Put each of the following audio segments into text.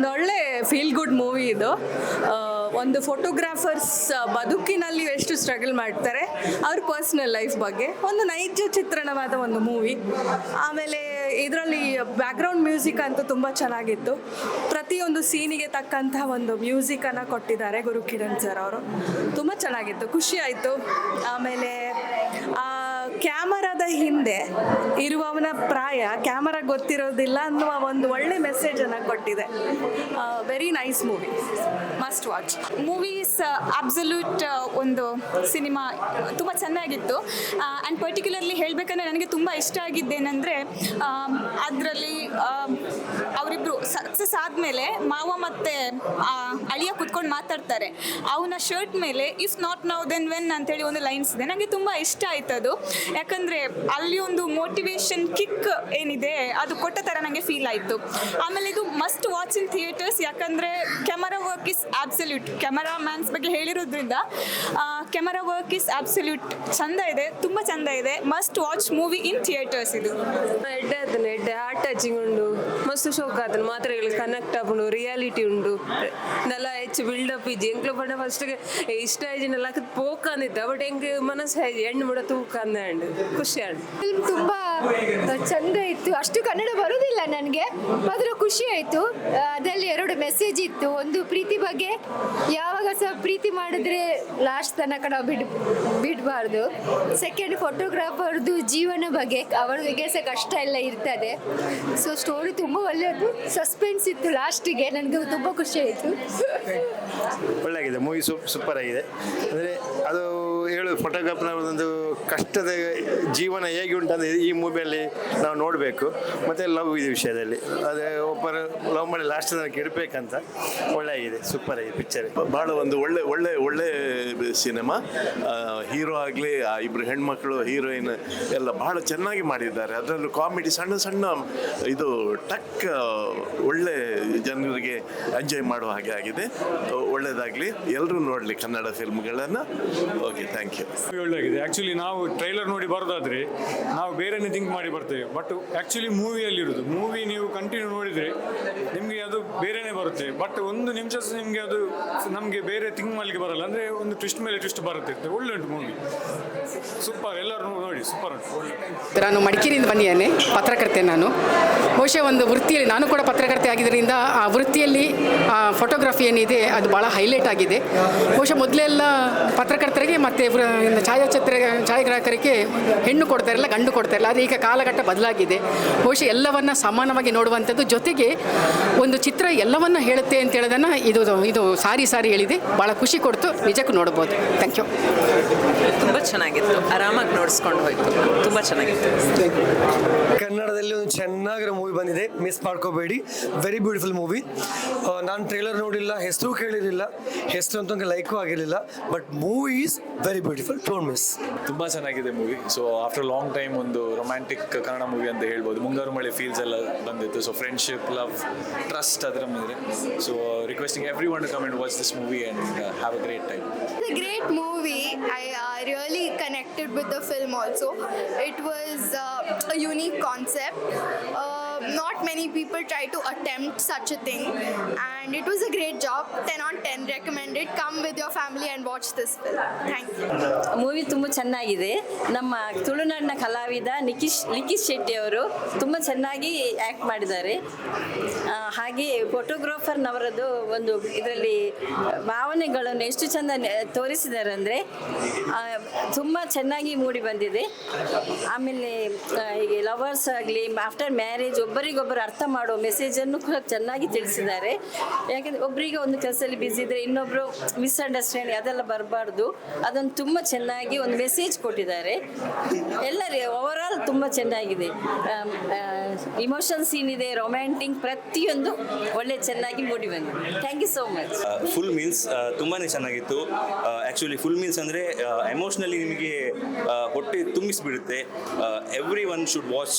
ಒಂದು ಒಳ್ಳೆ feel good movie ಇದು. ಒಂದು ಫೋಟೋಗ್ರಾಫರ್ಸ್ ಬದುಕಿನಲ್ಲಿ ಎಷ್ಟು ಸ್ಟ್ರಗಲ್ ಮಾಡ್ತಾರೆ, ಅವ್ರ ಪರ್ಸ್ನಲ್ ಲೈಫ್ ಬಗ್ಗೆ. ಒಂದು ನೈಜ ಚಿತ್ರಣವಾದ ಒಂದು ಮೂವಿ ಆಮೇಲೆ ಇದರಲ್ಲಿ ಬ್ಯಾಕ್ಗ್ರೌಂಡ್ ಮ್ಯೂಸಿಕ್ ಅಂತೂ ತುಂಬ ಚೆನ್ನಾಗಿತ್ತು. ಪ್ರತಿಯೊಂದು ಸೀನಿಗೆ ತಕ್ಕಂತಹ ಒಂದು ಮ್ಯೂಸಿಕನ್ನು ಕೊಟ್ಟಿದ್ದಾರೆ ಗುರು ಕಿರಣ್ ಸರ್ ಅವರು. ತುಂಬ ಚೆನ್ನಾಗಿತ್ತು, ಖುಷಿ ಆಯಿತು. ಆಮೇಲೆ, ಆ ಕ್ಯಾಮರಾದ ಹಿಂದೆ ಇರುವವನ ಪ್ರಾಯ, ಕ್ಯಾಮರಾ ಗೊತ್ತಿರೋದಿಲ್ಲ ಅನ್ನುವ ಒಂದು ಒಳ್ಳೆ ಮೆಸೇಜನ್ನು ಕೊಟ್ಟಿದೆ. Very nice movie must watch movies absolute ಒಂದು ಸಿನಿಮಾ ತುಂಬ ಚೆನ್ನಾಗಿತ್ತು. ಆ್ಯಂಡ್ ಪರ್ಟಿಕ್ಯುಲರ್ಲಿ ಹೇಳಬೇಕಂದ್ರೆ ನನಗೆ ತುಂಬ ಇಷ್ಟ ಆಗಿದ್ದೇನೆಂದರೆ ಅದರಲ್ಲಿ ಅವರಿಬ್ಬರು ಸಕ್ಸಸ್ ಆದಮೇಲೆ ಮಾವ ಮತ್ತು ಅಳಿಯ ಕುತ್ಕೊಂಡು ಮಾತಾಡ್ತಾರೆ. ಅವನ ಶರ್ಟ್ ಮೇಲೆ if not now then when ಅಂತೇಳಿ ಒಂದು ಲೈನ್ಸ್ ಇದೆ. ನನಗೆ ತುಂಬ ಇಷ್ಟ ಆಯ್ತು ಅದು. ಯಾಕಂದರೆ ಅಲ್ಲಿ ಒಂದು ಮೋಟಿವೇಶನ್ ಕಿಕ್ ಏನಿದೆ, ಅದು ಕೊಟ್ಟ ಥರ ನನಗೆ ಫೀಲ್ ಆಯಿತು. ಆಮೇಲೆ ಇದು ಮಸ್ಟ್ ವಾಚ್ ಇನ್ ಥಿಯೇಟರ್ಸ್ ಯಾಕಂದರೆ camera work is absolute cameraman's ಬಗ್ಗೆ ಹೇಳಿರೋದ್ರಿಂದ ಕ್ಯಾಮರಾ ವರ್ಕ್ ಇಸ್ ಆಬ್ಸಲ್ಯೂಟ್ ಚಂದ ಇದೆ, ತುಂಬ ಚಂದ ಇದೆ. Must watch movie in theatres ಇದು. ಎಡ್ಡೆ ಆತನ ಎಡ್ಡೆ ಟಚಿಂಗ್ ಉಂಡು ಮಸ್ತ್ ಶೋಕ್ ಆತನ ಮಾತ್ರೆಗಳು ಕನೆಕ್ಟ್ ಆಪುಂಡು ರಿಯಾಲಿಟಿ ಉಂಡು ನೆಲ ಹೆಚ್ಚು ಬಿಲ್ಡಪ್ ಇಜ್ಜಿ ಎಂಕ್ಲು ಪಂಡ ಫಸ್ಟ್ಗೆ ಇಷ್ಟ ಆಯ್ಜಿನ ಲಕ್ಕ ಪೋಕ ಬಟ್ ಹೆಂಗೆ ಮನಸ್ಸು ಹೆಣ್ಣು ಮುಡ ತೂಕ ಅಂದ ಖುಷಿ ಆಂಡ್ ತುಂಬ ಚಂದ ಇತ್ತು. ಅಷ್ಟು ಕನ್ನಡ ಬರೋದಿಲ್ಲ ನನಗೆ. ಆದರೂ ಖುಷಿ ಆಯಿತು. ಅದರಲ್ಲಿ ಎರಡು ಮೆಸೇಜ್ ಇತ್ತು. ಒಂದು ಪ್ರೀತಿ ಬಗ್ಗೆ. ಯಾವಾಗ ಸಹ ಪ್ರೀತಿ ಮಾಡಿದ್ರೆ ಲಾಸ್ಟ್ ತನಕ ನಾವು ಬಿಡ್, ಬಿಡಬಾರ್ದು. ಸೆಕೆಂಡ್ ಫೋಟೋಗ್ರಾಫರ್ದು ಜೀವನ ಬಗ್ಗೆ. ಅವರಿಗೆ ಸಹ ಕಷ್ಟ ಎಲ್ಲ ಇರ್ತದೆ. ಸೊ ಸ್ಟೋರಿ ತುಂಬ ಒಳ್ಳೆಯದು. ಸಸ್ಪೆನ್ಸ್ ಇತ್ತು ಲಾಸ್ಟಿಗೆ ನನಗೆ ತುಂಬ ಖುಷಿ ಆಯಿತು. ಒಳ್ಳೆಯಾಗಿದೆ. ಮೂವಿ ಸೂಪ್ ಸೂಪರ್ ಆಗಿದೆ. ಅಂದರೆ ಅದು ಹೇಳು ಫೋಟೋಗ್ರಾಫರ್ ಒಂದು ಕಷ್ಟದ ಜೀವನ ಹೇಗೆ ಉಂಟಂದ್ರೆ ಈ ಮೂವಿಯಲ್ಲಿ ನಾವು ನೋಡಬೇಕು. ಮತ್ತು ಲವ್ ಇದೆ ವಿಷಯದಲ್ಲಿ. ಅದೇ ಒಬ್ಬರು ಲವ್ ಮಾಡಿ ಲಾಸ್ಟ್ ತನಕ ಇಡಬೇಕಂತ ಇದೆ ಸೂಪರ್ ಆಗಿದೆ ಪಿಕ್ಚರ್ ಭಾಳ ಒಂದು ಒಳ್ಳೆ ಒಳ್ಳೆ ಒಳ್ಳೆ ಸಿನಿಮಾ ಹೀರೋ ಆಗಲಿ ಆ ಇಬ್ಬರು ಹೆಣ್ಮಕ್ಳು ಹೀರೋಯಿನ್ ಎಲ್ಲ ಭಾಳ ಚೆನ್ನಾಗಿ ಮಾಡಿದ್ದಾರೆ. ಅದರಲ್ಲೂ ಕಾಮಿಡಿ ಸಣ್ಣ ಸಣ್ಣ ಇದು ಟಕ್ ಒಳ್ಳೆ ಜನರಿಗೆ ಎಂಜಾಯ್ ಮಾಡುವ ಹಾಗೆ ಆಗಿದೆ. ಒಳ್ಳೆಯದಾಗಲಿ ಎಲ್ಲರೂ ನೋಡಲಿ ಕನ್ನಡ ಫಿಲ್ಮ್ಗಳನ್ನು ಓಕೆ ಥ್ಯಾಂಕ್ ಯು ಒಳ್ಳೆಯಾಗಿದೆ ಆ್ಯಕ್ಚುಲಿ ನಾವು ಟ್ರೈಲರ್ ನೋಡಿ ಬರೋದಾದ್ರೆ ನಾವು ಬೇರೆನೇ ಥಿಂಕ್ ಮಾಡಿ ಬರ್ತೇವೆ. ಬಟ್ ಆ್ಯಕ್ಚುಲಿ ಮೂವಿಯಲ್ಲಿ ಇರೋದು. ಮೂವಿ ನೀವು ಕಂಟಿನ್ಯೂ ನೋಡಿದರೆ ನಿಮಗೆ ಅದು ಬೇರೆನೇ ಬರುತ್ತೆ. ಬಟ್ ಒಂದು ನಿಮಿಷ ನಿಮಗೆ ಅದು ನಮಗೆ ಬೇರೆ ಥಿಂಕ್ ಮಾಡಲಿಕ್ಕೆ ಬರಲ್ಲ. ಅಂದರೆ ಒಂದು ಟ್ವಿಸ್ಟ್ ಮೇಲೆ ಟ್ವಿಸ್ಟ್ ಬರುತ್ತೆ. ಒಳ್ಳೆ ಉಂಟು ಮೂವಿ ಸೂಪರ್ ಎಲ್ಲರೂ ನೋಡಿ ಸೂಪರ್ ಉಂಟು. ನಾನು ಮಡಿಕೇರಿಯಿಂದ ಬಂದಿದ್ದೇನೆ. ಪತ್ರಕರ್ತೆ ನಾನು. ಬಹುಶಃ ಒಂದು ವೃತ್ತಿಯಲ್ಲಿ, ನಾನು ಕೂಡ ಪತ್ರಕರ್ತೆ ಆಗಿದ್ದರಿಂದ ಆ ವೃತ್ತಿಯಲ್ಲಿ ಫೋಟೋಗ್ರಫಿ ಏನಿದೆ ಅದು ಭಾಳ ಹೈಲೈಟ್ ಆಗಿದೆ. ಬಹುಶಃ ಮೊದಲೆಲ್ಲ ಪತ್ರಕರ್ತರಿಗೆ ಮತ್ತೆ ಛಾಯಾಚಿತ್ರ ಛಾಯಾಗ್ರಾಹಕರಿಗೆ ಹೆಣ್ಣು ಕೊಡ್ತಾರಲ್ಲ ಗಂಡು ಕೊಡ್ತಾರಲ್ಲ ಆದರೆ ಈಗ ಕಾಲಘಟ್ಟ ಬದಲಾಗಿದೆ. ಬಹುಶಃ ಎಲ್ಲವನ್ನ ಸಮಾನವಾಗಿ ನೋಡುವಂಥದ್ದು ಜೊತೆಗೆ ಒಂದು ಚಿತ್ರ ಎಲ್ಲವನ್ನ ಹೇಳುತ್ತೆ ಅಂತ ಹೇಳೋದನ್ನು ಇದು ಇದು ಸಾರಿ ಸಾರಿ ಹೇಳಿದೆ. ಭಾಳ ಖುಷಿ ಕೊಡ್ತು. ನಿಜಕ್ಕೂ ನೋಡ್ಬೋದು. ಥ್ಯಾಂಕ್ ಯು ತುಂಬ ಚೆನ್ನಾಗಿತ್ತು. ಆರಾಮಾಗಿ ನೋಡಿಸ್ಕೊಂಡು ಹೋಯ್ತು. ತುಂಬ ಚೆನ್ನಾಗಿತ್ತು. ಕನ್ನಡದಲ್ಲಿ ಒಂದು ಚೆನ್ನಾಗಿರೋ ಮೂವಿ ಬಂದಿದೆ. ಮಿಸ್ ಮಾಡ್ಕೋಬೇಡಿ. ವೆರಿ ಬ್ಯೂಟಿಫುಲ್ ಮೂವಿ ನಾನು ಟ್ರೇಲರ್ ನೋಡಿಲ್ಲ ಹೆಸರು ಕೇಳಿರಲಿಲ್ಲ ಹೆಸರು ಅಂತ ಲೈಕು ಆಗಿರಲಿಲ್ಲ but movie is very beautiful don't miss ತುಂಬ ಚೆನ್ನಾಗಿದೆ movie so after long time ಒಂದು ರೊಮ್ಯಾಂಟಿಕ್ ಕನ್ನಡ ಮೂವಿ ಅಂತ ಹೇಳ್ಬೋದು ಮುಂಗಾರು ಮಳೆ ಫೀಲ್ಸ್ ಎಲ್ಲ ಬಂದಿತ್ತು. ಸೊ ಫ್ರೆಂಡ್ಶಿಪ್ ಲವ್ ಟ್ರಸ್ಟ್ ಅದರ ಮೇಲೆ. So requesting every one to come and watch this movie and have a great time great movie I really connected with the film also it was a unique was uh. Uh, not many people try to attempt such a thing, and it was a great job. 10 on 10 recommended. Come with your family and watch this film. Thank you. Movie ತುಂಬ ಚೆನ್ನಾಗಿದೆ ನಮ್ಮ ತುಳುನಾಡಿನ ಕಲಾವಿದ ನಿಖಿಶ್ nikish Shetty ಅವರು ತುಂಬ ಚೆನ್ನಾಗಿ act ಮಾಡಿದ್ದಾರೆ ಹಾಗೆ ಫೋಟೋಗ್ರಾಫರ್ನವರದ್ದು ಒಂದು ಇದರಲ್ಲಿ ಭಾವನೆಗಳನ್ನು ಎಷ್ಟು ಚೆಂದ chanda ತೋರಿಸಿದ್ದಾರೆ ಅಂದರೆ ತುಂಬ ಚೆನ್ನಾಗಿ ಮೂಡಿ ಬಂದಿದೆ ಆಮೇಲೆ ಹೀಗೆ ಈಗ ಲವರ್ಸ್ ಆಗಲಿ ಆಫ್ಟರ್ ಮ್ಯಾರೇಜ್ ಒಬ್ಬರಿಗೊಬ್ಬರು ಅರ್ಥ ಮಾಡೋ ಮೆಸೇಜನ್ನು ಕೂಡ ಚೆನ್ನಾಗಿ ತಿಳಿಸಿದ್ದಾರೆ. ಯಾಕೆಂದರೆ ಒಬ್ಬರಿಗೆ ಒಂದು ಕೆಲಸದಲ್ಲಿ ಬ್ಯುಸಿ ಇದ್ದರೆ ಇನ್ನೊಬ್ಬರು ಮಿಸ್ಅಂಡರ್ಸ್ಟ್ಯಾಂಡಿಂಗ್ ಅದೆಲ್ಲ ಬರಬಾರ್ದು. ಅದನ್ನು ತುಂಬ ಚೆನ್ನಾಗಿ ಒಂದು ಮೆಸೇಜ್ ಕೊಟ್ಟಿದ್ದಾರೆ. ಎಲ್ಲರೇ ಓವರ್ಆಲ್ ತುಂಬ ಚೆನ್ನಾಗಿದೆ. ಇಮೋಷನ್ ಸೀನ್ ಇದೆ ರೊಮ್ಯಾಂಟಿಕ್ ಪ್ರತಿಯೊಂದು ಒಳ್ಳೆ ಚೆನ್ನಾಗಿ ಮೂಡಿ ಬಂದಿದೆ. Thank you so much full meals ತುಂಬಾ ಚೆನ್ನಾಗಿತ್ತು. ಆ್ಯಕ್ಚುಲಿ ಫುಲ್ ಮೀಲ್ಸ್ ಅಂದರೆ ಎಮೋಷ್ನಲಿ ನಿಮಗೆ ಹೊಟ್ಟೆ ತುಂಬಿಸಿಬಿಡುತ್ತೆ. Everyone should watch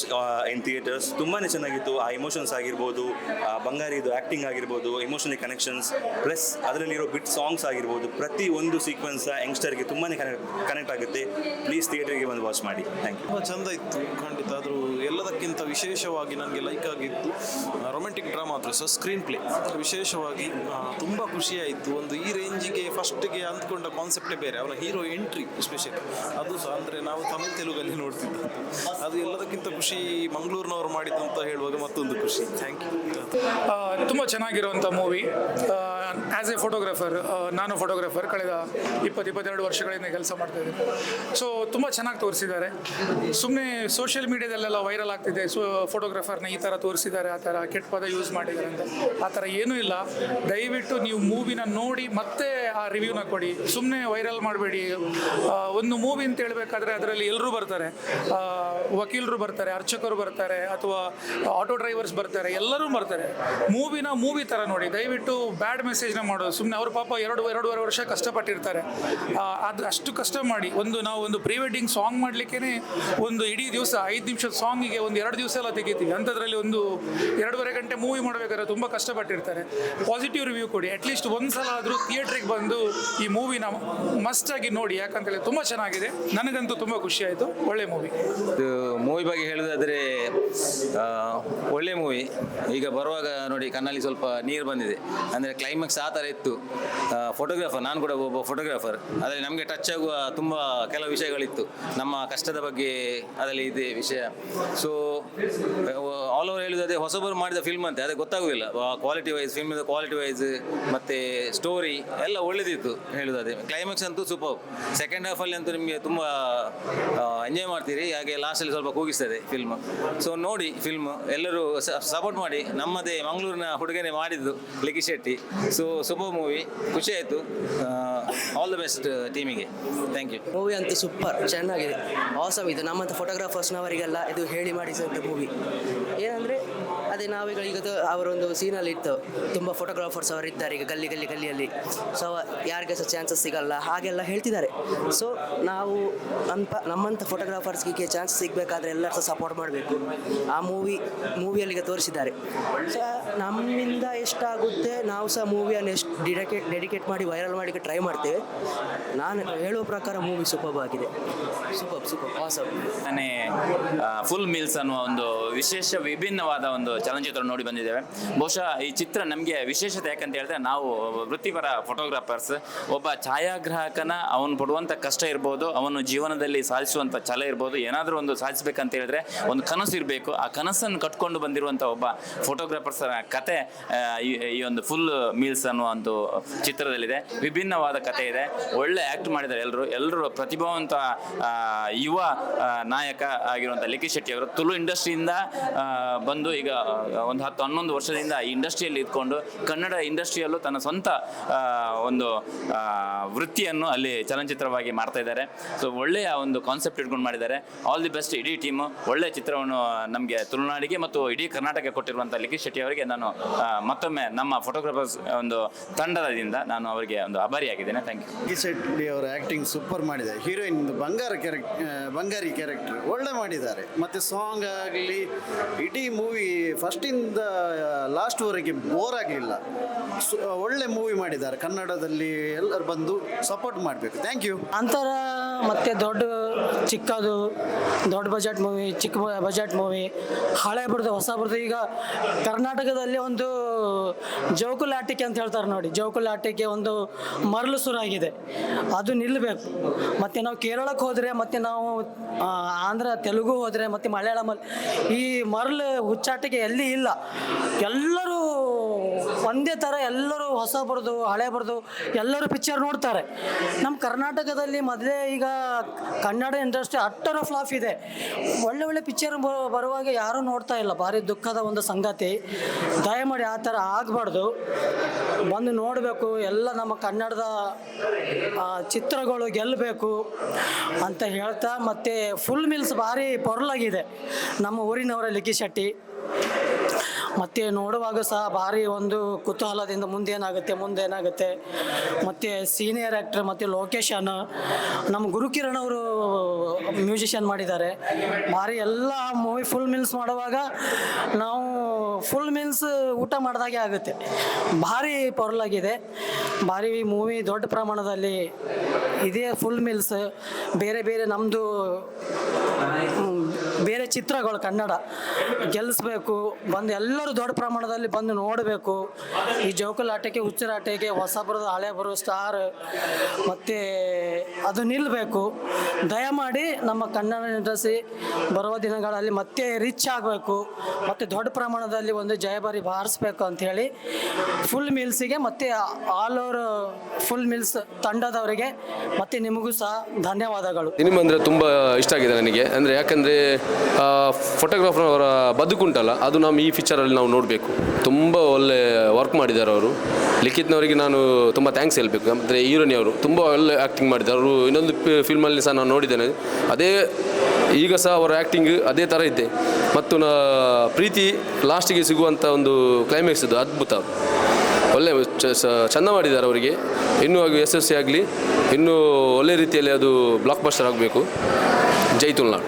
in theatres ತುಂಬಾ ಚೆನ್ನಾಗಿ ಚೆನ್ನಾಗಿತ್ತು, ಆ ಎಮೋಷನ್ಸ್ ಆಗಿರ್ಬೋದು, ಆ ಬಂಗಾರಿದು ಆ್ಯಕ್ಟಿಂಗ್ ಆಗಿರ್ಬೋದು ಎಮೋಷನಲ್ ಕನೆಕ್ಷನ್ಸ್ ಪ್ಲಸ್ ಅದರಲ್ಲಿರೋ ಬಿಟ್ ಸಾಂಗ್ಸ್ ಆಗಿರ್ಬೋದು, ಪ್ರತಿ ಒಂದು ಸೀಕ್ವೆನ್ಸ್ ಯಂಗ್ಸ್ಟರ್ಗೆ ತುಂಬಾ ಕನೆಕ್ಟ್ ಕನೆಕ್ಟ್ ಆಗುತ್ತೆ. ಪ್ಲೀಸ್ ಥಿಯೇಟರ್ಗೆ ಬಂದು ವಾಚ್ ಮಾಡಿ. ಥ್ಯಾಂಕ್ ಯು ತುಂಬ ಚಂದ ಇತ್ತು, ಖಂಡಿತ. ಆದರೂ ಎಲ್ಲದಕ್ಕಿಂತ ವಿಶೇಷವಾಗಿ ನನಗೆ ಲೈಕ್ ಆಗಿತ್ತು ರೊಮ್ಯಾಂಟಿಕ್ ಡ್ರಾಮಾ ಆದರೂ ಸಹ ಸ್ಕ್ರೀನ್ ಪ್ಲೇ ವಿಶೇಷವಾಗಿ ತುಂಬ ಖುಷಿಯಾಯಿತು. ಒಂದು ಈ ರೇಂಜಿಗೆ ಫಸ್ಟ್ಗೆ ಅಂದ್ಕೊಂಡ ಕಾನ್ಸೆಪ್ಟೇ ಬೇರೆ, ಅವನ ಹೀರೋ ಎಂಟ್ರಿ ಸ್ಪೆಷಲ್ ಅದು ಸಹ ಅಂದರೆ ನಾವು ತಮಿಳು ತೆಲುಗಲ್ಲಿ ನೋಡ್ತಿದ್ದು ಅದು ಎಲ್ಲದಕ್ಕಿಂತ ಖುಷಿ ಮಂಗಳೂರಿನವರು ಮಾಡಿದಂತ ಹೇಳುವಾಗ ಮತ್ತೊಂದು ಖುಷಿ. ಥ್ಯಾಂಕ್ ಯು ತುಂಬ ಚೆನ್ನಾಗಿರುವಂಥ ಮೂವಿ ಆ್ಯಸ್ ಎ ಫೋಟೋಗ್ರಾಫರ್ ನಾನು ಫೋಟೋಗ್ರಾಫರ್ ಕಳೆದ ಇಪ್ಪತ್ತು, ಇಪ್ಪತ್ತೆರಡು ವರ್ಷಗಳಿಂದ ಕೆಲಸ ಮಾಡ್ತಾ ಇದ್ದೀನಿ. ಸೊ ತುಂಬ ಚೆನ್ನಾಗಿ ತೋರಿಸಿದ್ದಾರೆ. ಸುಮ್ಮನೆ ಸೋಷಿಯಲ್ ಮೀಡಿಯಾದಲ್ಲೆಲ್ಲ ವೈರಲ್ ಆಗ್ತಿದೆ. ಸೊ ಫೋಟೋಗ್ರಾಫರ್ನ ಈ ಥರ ತೋರಿಸಿದ್ದಾರೆ, ಆ ಥರ ಕೆಟ್ಟ ಪದ ಯೂಸ್ ಮಾಡಿದ್ದಾರೆ ಅಂತ. ಆ ಥರ ಏನೂ ಇಲ್ಲ. ದಯವಿಟ್ಟು ನೀವು ಮೂವಿನ ನೋಡಿ ಮತ್ತೆ ಆ ರಿವ್ಯೂನ ಕೊಡಿ. ಸುಮ್ಮನೆ ವೈರಲ್ ಮಾಡಬೇಡಿ. ಒಂದು ಮೂವಿ ಅಂತ ಹೇಳಬೇಕಾದ್ರೆ ಅದರಲ್ಲಿ ಎಲ್ಲರೂ ಬರ್ತಾರೆ. ವಕೀಲರು ಬರ್ತಾರೆ, ಅರ್ಚಕರು ಬರ್ತಾರೆ, ಅಥವಾ ಆಟೋ ಡ್ರೈವರ್ಸ್ ಬರ್ತಾರೆ, ಎಲ್ಲರೂ ಬರ್ತಾರೆ. ಮೂವಿನ ಮೂವಿ ಥರ ನೋಡಿ, ದಯವಿಟ್ಟು ಬ್ಯಾಡ್ ಮೆಸೇಜ್ನ ಮಾಡೋದು. ಸುಮ್ಮನೆ ಅವ್ರ ಪಾಪ ಎರಡು, ಎರಡೂವರೆ ವರ್ಷ ಕಷ್ಟಪಟ್ಟಿರ್ತಾರೆ. ಅದು ಅಷ್ಟು ಕಷ್ಟ ಮಾಡಿ, ಒಂದು ನಾವು ಒಂದು ಪ್ರೀ ವೆಡ್ಡಿಂಗ್ ಸಾಂಗ್ ಮಾಡಲಿಕ್ಕೇ ಒಂದು ಇಡೀ ದಿವಸ, ಐದು ನಿಮಿಷದ ಸಾಂಗಿಗೆ ಒಂದು ಎರಡು ದಿವಸ ಎಲ್ಲ ತೆಗಿತೀವಿ. ಅಂಥದ್ರಲ್ಲಿ ಒಂದು ಎರಡೂವರೆ ಗಂಟೆ ಮೂವಿ ಮಾಡಬೇಕಾದ್ರೆ ತುಂಬ ಕಷ್ಟಪಟ್ಟಿರ್ತಾರೆ. ಪಾಸಿಟಿವ್ ರಿವ್ಯೂ ಕೊಡಿ. ಅಟ್ಲೀಸ್ಟ್ ಒಂದು ಸಲ ಆದರೂ ಥಿಯೇಟ್ರಿಗೆ ಬಂದು ಈ ಮೂವಿನ ಮಸ್ಟಾಗಿ ನೋಡಿ. ಯಾಕಂತೇಳಿ ತುಂಬ ಚೆನ್ನಾಗಿದೆ. ನನಗಂತೂ ತುಂಬ ಖುಷಿ ಆಯಿತು. ಒಳ್ಳೆ ಮೂವಿ ಮೂವಿ ಬಗ್ಗೆ ಹೇಳೋದಾದರೆ ಒಳ್ಳೆ ಮೂವಿ ಈಗ ಬರುವಾಗ ನೋಡಿ ಕಣ್ಣಲ್ಲಿ ಸ್ವಲ್ಪ ನೀರು ಬಂದಿದೆ. ಅಂದರೆ ಕ್ಲೈಮ್ಯಾಕ್ಸ್ ಆ ಥರ ಇತ್ತು. ಫೋಟೋಗ್ರಾಫರ್ ನಾನು ಕೂಡ ಒಬ್ಬ ಫೋಟೋಗ್ರಾಫರ್ ಅದರಲ್ಲಿ ನಮಗೆ ಟಚ್ ಆಗುವ ತುಂಬ ಕೆಲವು ವಿಷಯಗಳಿತ್ತು. ನಮ್ಮ ಕಷ್ಟದ ಬಗ್ಗೆ ಅದರಲ್ಲಿ ಇದೆ ವಿಷಯ. ಸೊ ಆಲ್ ಓವರ್ ಹೇಳುವುದಾದ್ರೆ ಹೊಸಬರು ಮಾಡಿದ ಫಿಲ್ಮ್ ಅಂತೆ. ಅದೇ ಗೊತ್ತಾಗೋದಿಲ್ಲ. ಕ್ವಾಲಿಟಿ ವೈಸ್ ಫಿಲ್ಮಿಂದ ಕ್ವಾಲಿಟಿ ವೈಸ್ ಮತ್ತು ಸ್ಟೋರಿ ಎಲ್ಲ ಒಳ್ಳೆದಿತ್ತು ಅದೇ ಕ್ಲೈಮ್ಯಾಕ್ಸ್ ಅಂತೂ ಸೂಪರ್ ಸೆಕೆಂಡ್ ಹಾಫಲ್ಲಿ ಅಂತೂ ನಿಮಗೆ ತುಂಬ ಎಂಜಾಯ್ ಮಾಡ್ತೀರಿ. ಹಾಗೆ ಲಾಸ್ಟಲ್ಲಿ ಸ್ವಲ್ಪ ಕೂಗಿಸ್ತದೆ ಫಿಲ್ಮ್ ಸೊ ನೋಡಿ ಫಿಲ್ಮ್ ಎಲ್ಲರೂ ಸಪೋರ್ಟ್ ಮಾಡಿ ನಮ್ಮದೇ ಮಂಗಳೂರಿನ ಹುಡುಗನೇ ಮಾಡಿದ್ದು Likhi Shetty. So super movie, ಖುಷಿ ಆಯಿತು. ಆಲ್ ದ ಬೆಸ್ಟ್ ಟೀಮಿಗೆ. ಥ್ಯಾಂಕ್ ಯು ಮೂವಿ ಅಂತೂ ಸೂಪರ್ ಚೆನ್ನಾಗಿದೆ. ಆಸಮ್ ಇದು. ನಮ್ಮಂಥ ಫೋಟೋಗ್ರಾಫರ್ಸ್ನವರಿಗೆಲ್ಲ ಇದು ಹೇಳಿ ಮಾಡಿಸಿದಂಥ ಮೂವಿ. ಏನಂದರೆ ಅದೇ ನಾವೀಗ ಈಗ ಅವರೊಂದು ಸೀನಲ್ಲಿ ಇತ್ತು. ತುಂಬ ಫೋಟೋಗ್ರಾಫರ್ಸ್ ಅವರು ಇದ್ದಾರೆ ಈಗ ಗಲ್ಲಿ ಗಲ್ಲಿ ಗಲ್ಲಿಯಲ್ಲಿ. ಸೊ ಯಾರಿಗೆ ಸಹ ಚಾನ್ಸಸ್ ಸಿಗಲ್ಲ. ಹಾಗೆಲ್ಲ ಹೇಳ್ತಿದ್ದಾರೆ. ಸೊ ನಾವು ಅನ್ಪ ನಮ್ಮಂಥ ಫೋಟೋಗ್ರಾಫರ್ಸ್ಗೆ ಚಾನ್ಸ್ ಸಿಗಬೇಕಾದ್ರೆ ಎಲ್ಲರೂ ಸಹ ಸಪೋರ್ಟ್ ಮಾಡಬೇಕು. ಆ ಮೂವಿ ಮೂವಿಯಲ್ಲಿ ಈಗ ತೋರಿಸಿದ್ದಾರೆ. ಸೊ ನಮ್ಮಿಂದ ಎಷ್ಟಾಗುತ್ತೆ, ನಾವು ಸಹ ಮೂವಿಯನ್ನು ಎಷ್ಟು ಡೆಡಿಕೇಟ್ ಡೆಡಿಕೇಟ್ ಮಾಡಿ ವೈರಲ್ ಮಾಡಿ ಟ್ರೈ ಮಾಡ್ತೇವೆ. ನಾನು ಹೇಳುವ ಪ್ರಕಾರ ಮೂವಿ ಸೂಪರ್ ಆಗಿದೆ. ಸೂಪರ್ ಸೂಪರ್ ನಾನೇ ಫುಲ್ ಮೀಲ್ಸ್ ಅನ್ನುವ ಒಂದು ವಿಶೇಷ ವಿಭಿನ್ನವಾದ ಒಂದು ಚಲನಚಿತ್ರ ನೋಡಿ ಬಂದಿದ್ದೇವೆ. ಬಹುಶಃ ಈ ಚಿತ್ರ ನಮಗೆ ವಿಶೇಷತೆ ಯಾಕಂತ ಹೇಳಿದ್ರೆ ನಾವು ವೃತ್ತಿಪರ ಫೋಟೋಗ್ರಾಫರ್ಸ್ ಒಬ್ಬ ಛಾಯಾಗ್ರಾಹಕನ ಅವನು ಪಡುವಂಥ ಕಷ್ಟ ಇರ್ಬೋದು, ಅವನು ಜೀವನದಲ್ಲಿ ಸಾಧಿಸುವಂಥ ಛಲ ಇರ್ಬೋದು, ಏನಾದರೂ ಒಂದು ಸಾಧಿಸಬೇಕಂತ ಹೇಳಿದ್ರೆ ಒಂದು ಕನಸು ಇರಬೇಕು. ಆ ಕನಸನ್ನು ಕಟ್ಕೊಂಡು ಬಂದಿರುವಂಥ ಒಬ್ಬ ಫೋಟೋಗ್ರಾಫರ್ಸರ ಕತೆ ಈ- ಒಂದು ಫುಲ್ ಮೀಲ್ಸ್ ಅನ್ನುವ ಒಂದು ಚಿತ್ರದಲ್ಲಿದೆ. ವಿಭಿನ್ನವಾದ ಕತೆ ಇದೆ. ಒಳ್ಳೆ ಆ್ಯಕ್ಟ್ ಮಾಡಿದ್ದಾರೆ ಎಲ್ಲರೂ ಎಲ್ಲರೂ ಪ್ರತಿಭಾವಂತ ಯುವ ನಾಯಕ ಆಗಿರುವಂಥ ಲಿಖಿ ಶೆಟ್ಟಿ ಅವರು ತುಳು ಇಂಡಸ್ಟ್ರಿಯಿಂದ ಬಂದು ಈಗ ಒಂದು ಹತ್ತು ಹನ್ನೊಂದು ವರ್ಷದಿಂದ ಈ ಇಂಡಸ್ಟ್ರಿಯಲ್ಲಿ ಇದ್ಕೊಂಡು ಕನ್ನಡ ಇಂಡಸ್ಟ್ರಿಯಲ್ಲೂ ತನ್ನ ಸ್ವಂತ ಒಂದು ವೃತ್ತಿಯನ್ನು ಅಲ್ಲಿ ಚಲನಚಿತ್ರವಾಗಿ ಮಾಡ್ತಾ ಇದ್ದಾರೆ. ಸೊ ಒಳ್ಳೆಯ ಒಂದು ಕಾನ್ಸೆಪ್ಟ್ ಇಟ್ಕೊಂಡು ಮಾಡಿದ್ದಾರೆ. ಆಲ್ ದಿ ಬೆಸ್ಟ್ ಇಡೀ ಟೀಮು ಒಳ್ಳೆಯ ಚಿತ್ರವನ್ನು ನಮಗೆ ತುಳುನಾಡಿಗೆ ಮತ್ತು ಇಡೀ ಕರ್ನಾಟಕ ಕೊಟ್ಟಿರುವಂಥ ಲಿಖಿತ್ ಶೆಟ್ಟಿ ಅವರಿಗೆ ನಾನು ಮತ್ತೊಮ್ಮೆ ನಮ್ಮ ಫೋಟೋಗ್ರಾಫರ್ಸ್ ಒಂದು ತಂಡದಿಂದ ನಾನು ಅವರಿಗೆ ಒಂದು ಆಭಾರಿಯಾಗಿದ್ದೇನೆ. ಥ್ಯಾಂಕ್ ಯು ಲಿಖಿ ಶೆಟ್ಟಿ ಅವರ ಆ್ಯಕ್ಟಿಂಗ್ ಸೂಪರ್ ಮಾಡಿದೆ heroine Bangara character Bangari character ಒಳ್ಳೆ ಮಾಡಿದ್ದಾರೆ. ಮತ್ತು ಸಾಂಗ್ ಆಗಲಿ, ಇಡೀ ಮೂವಿ ಫಸ್ಟಿಂದ ಲಾಸ್ಟ್ವರೆಗೆ ಬೋರ್ ಆಗಲಿಲ್ಲ. ಒಳ್ಳೆ ಮೂವಿ ಮಾಡಿದ್ದಾರೆ. ಕನ್ನಡದಲ್ಲಿ ಎಲ್ಲರೂ ಬಂದು ಸಪೋರ್ಟ್ ಮಾಡಬೇಕು. ಥ್ಯಾಂಕ್ ಯು ಅಂತರ ಮತ್ತೆ ದೊಡ್ಡ ಚಿಕ್ಕದು, ದೊಡ್ಡ ಬಜೆಟ್ ಮೂವಿ ಚಿಕ್ಕ ಬಜೆಟ್ ಮೂವಿ ಹಳೆ ಬಿಡ್ದು, ಹೊಸ ಬಿಡ್ದು. ಈಗ ಕರ್ನಾಟಕದಲ್ಲಿ ಒಂದು ಜೋಕುಲಾಟಿಕೆ ಅಂತ ಹೇಳ್ತಾರೆ ನೋಡಿ. ಜೋಕುಲಾಟಿಕೆ ಒಂದು ಮರಳು ಸುರಾಗಿದೆ. ಅದು ನಿಲ್ಲಬೇಕು ಮತ್ತು ನಾವು ಕೇರಳಕ್ಕೆ ಹೋದರೆ, ಮತ್ತು ನಾವು ಆಂಧ್ರ, ತೆಲುಗು ಹೋದರೆ, ಮತ್ತು ಮಲಯಾಳಮಲ್ಲಿ ಈ ಮರಳು ಹುಚ್ಚಾಟಿಕೆ ಎಲ್ಲಿ ಇಲ್ಲ. ಎಲ್ಲರೂ ಒಂದೇ ಥರ ಎಲ್ಲರೂ ಹೊಸ ಬರೋದು, ಹಳೆ ಬರೋದು, ಎಲ್ಲರೂ ಪಿಕ್ಚರ್ ನೋಡ್ತಾರೆ. ನಮ್ಮ ಕರ್ನಾಟಕದಲ್ಲಿ ಮೊದಲೇ ಈಗ ಕನ್ನಡ ಇಂಡಸ್ಟ್ರಿ ಅಟ್ಟರ ಫ್ಲಾಫ್ ಇದೆ. ಒಳ್ಳೆ ಒಳ್ಳೆ ಪಿಕ್ಚರ್ ಬರುವಾಗ ಯಾರೂ ನೋಡ್ತಾ ಇಲ್ಲ. ಭಾರಿ ದುಃಖದ ಒಂದು ಸಂಗತಿ. ದಯಮಾಡಿ ಆ ಥರ ಆಗಬಾರ್ದು. ಬಂದು ನೋಡಬೇಕು, ಎಲ್ಲ ನಮ್ಮ ಕನ್ನಡದ ಚಿತ್ರಗಳು ಗೆಲ್ಲಬೇಕು ಅಂತ ಹೇಳ್ತಾ, ಮತ್ತು ಫುಲ್ ಮಿಲ್ಸ್ ಭಾರಿ ಪೊರ್ಲಾಗಿದೆ. ನಮ್ಮ ಊರಿನವರ ಲಿಖಿ ಶೆಟ್ಟಿ ಮತ್ತು ನೋಡುವಾಗ ಸಹ ಭಾರಿ ಒಂದು ಕುತೂಹಲದಿಂದ ಮುಂದೇನಾಗುತ್ತೆ ಮುಂದೇನಾಗುತ್ತೆ. ಮತ್ತು ಸೀನಿಯರ್ ಆ್ಯಕ್ಟರ್ ಮತ್ತು ಲೊಕೇಶನ್ ನಮ್ಮ ಗುರುಕಿರಣ್ ಅವರು ಮ್ಯೂಸಿಷಿಯನ್ ಮಾಡಿದ್ದಾರೆ. ಭಾರಿ ಎಲ್ಲ ಮೂವಿ ಫುಲ್ ಮೀಲ್ಸ್ ಮಾಡುವಾಗ ನಾವು ಫುಲ್ ಮೀಲ್ಸ್ ಊಟ ಮಾಡಿದಾಗೆ ಆಗುತ್ತೆ. ಭಾರಿ ಪವರ್ಲ್ ಆಗಿದೆ ಭಾರಿ ಮೂವಿ ದೊಡ್ಡ ಪ್ರಮಾಣದಲ್ಲಿ ಇದೇ ಫುಲ್ ಮೀಲ್ಸ್ ಬೇರೆ ಬೇರೆ ನಮ್ಮದು ಬೇರೆ ಚಿತ್ರಗಳು ಕನ್ನಡ. ಗೆಲ್ಲಿಸ್ಬೇಕು ಬಂದು ಎಲ್ಲರೂ ದೊಡ್ಡ ಪ್ರಮಾಣದಲ್ಲಿ ಬಂದು ನೋಡಬೇಕು. ಈ ಜೋಕುಲಾಟಕ್ಕೆ ಹುಚ್ಚರಾಟಕ್ಕೆ ಹೊಸಬರದ ಹಳೆ ಬರೋ ಸ್ಟಾರ್ ಮತ್ತು ಅದು ನಿಲ್ಲಬೇಕು ದಯಮಾಡಿ ನಮ್ಮ ಕನ್ನಡ ಇಂಡಸ್ಟ್ರಿ ಬರುವ ದಿನಗಳಲ್ಲಿ ಮತ್ತೆ ರಿಚ್ ಆಗಬೇಕು. ಮತ್ತು ದೊಡ್ಡ ಪ್ರಮಾಣದಲ್ಲಿ ಒಂದು ಜಯಬಾರಿ ಬಾರಿಸ್ಬೇಕು ಅಂಥೇಳಿ ಫುಲ್ ಮಿಲ್ಸಿಗೆ ಮತ್ತು ಆಲ್ ಓವರ್ ಫುಲ್ ಮೀಲ್ಸ್ ತಂಡದವರಿಗೆ ಮತ್ತು ನಿಮಗೂ ಸಹ ಧನ್ಯವಾದಗಳು. ಸಿನಿಮಾ ಅಂದರೆ ತುಂಬ ಇಷ್ಟ ಆಗಿದೆ ನನಗೆ. ಅಂದರೆ ಯಾಕಂದರೆ ಫೋಟೋಗ್ರಾಫರ್ ಅವರ ಬದುಕುಂಟಲ್ಲ ಅದು ನಮ್ಮ ಈ ಪಿಕ್ಚರಲ್ಲಿ ನಾವು ನೋಡಬೇಕು. ತುಂಬ ಒಳ್ಳೆ ವರ್ಕ್ ಮಾಡಿದ್ದಾರೆ ಅವರು. ಲಿಖಿತ್ನವರಿಗೆ ನಾನು ತುಂಬ ಥ್ಯಾಂಕ್ಸ್ ಹೇಳಬೇಕು. ಅಂದರೆ ಹೀರೋನಿ ಅವರು ತುಂಬ ಒಳ್ಳೆ ಆ್ಯಕ್ಟಿಂಗ್ ಮಾಡಿದ್ದಾರೆ. ಅವರು ಇನ್ನೊಂದು ಫಿಲ್ಮಲ್ಲಿ ಸಹ ನಾನು ನೋಡಿದ್ದೇನೆ. ಅದೇ ಈಗ ಸಹ ಅವರ ಆ್ಯಕ್ಟಿಂಗ್ ಅದೇ ಥರ ಇದೆ. ಮತ್ತು ನಾ, ಪ್ರೀತಿ ಲಾಸ್ಟಿಗೆ ಸಿಗುವಂಥ ಒಂದು ಕ್ಲೈಮ್ಯಾಕ್ಸ್ ಇದು ಅದ್ಭುತ. ಒಳ್ಳೆ ಚಂದ ಮಾಡಿದ್ದಾರೆ ಅವರಿಗೆ. ಇನ್ನೂ ಯಶಸ್ವಿ ಆಗಲಿ. ಇನ್ನೂ ಒಳ್ಳೆ ರೀತಿಯಲ್ಲಿ ಅದು ಬ್ಲಾಕ್ ಬಸ್ಟರ್ ಆಗಬೇಕು. ಜೈ ತುಳ್ನಾಡು.